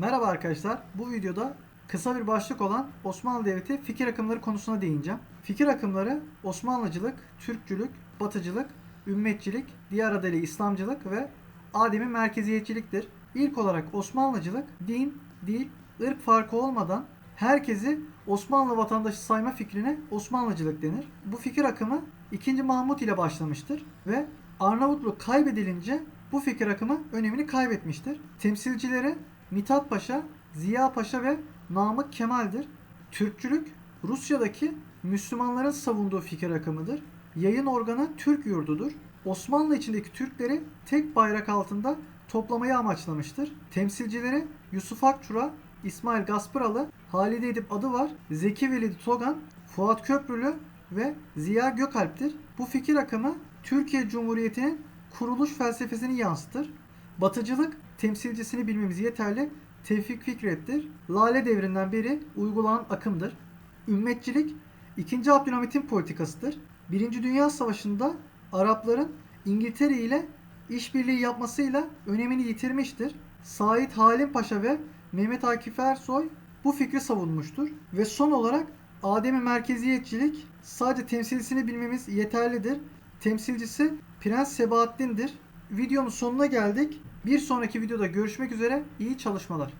Merhaba arkadaşlar. Bu videoda kısa bir başlık olan Osmanlı Devleti fikir akımları konusuna değineceğim. Fikir akımları Osmanlıcılık, Türkçülük, Batıcılık, Ümmetçilik, diğer adıyla İslamcılık ve ademi merkeziyetçiliktir. İlk olarak Osmanlıcılık, din, dil, ırk farkı olmadan herkesi Osmanlı vatandaşı sayma fikrine Osmanlıcılık denir. Bu fikir akımı 2. Mahmut ile başlamıştır ve Arnavutluk kaybedilince bu fikir akımı önemini kaybetmiştir. Temsilcileri Mithat Paşa, Ziya Paşa ve Namık Kemal'dir. Türkçülük Rusya'daki Müslümanların savunduğu fikir akımıdır. Yayın organı Türk yurdudur. Osmanlı içindeki Türkleri tek bayrak altında toplamayı amaçlamıştır. Temsilcileri Yusuf Akçura, İsmail Gaspıralı, Halide Edip Adıvar, Zeki Velidi Togan, Fuat Köprülü ve Ziya Gökalp'tir. Bu fikir akımı Türkiye Cumhuriyeti'nin kuruluş felsefesini yansıtır. Batıcılık temsilcisini bilmemiz yeterli. Tevfik Fikret'tir. Lale devrinden beri uygulanan akımdır. Ümmetçilik 2. Abdülhamit'in politikasıdır. 1. Dünya Savaşı'nda Arapların İngiltere ile işbirliği yapmasıyla önemini yitirmiştir. Said Halim Paşa ve Mehmet Akif Ersoy bu fikri savunmuştur. Ve son olarak ademi merkeziyetçilik sadece temsilcisini bilmemiz yeterlidir. Temsilcisi Prens Sebahattin'dir. Videonun sonuna geldik. Bir sonraki videoda görüşmek üzere. İyi çalışmalar.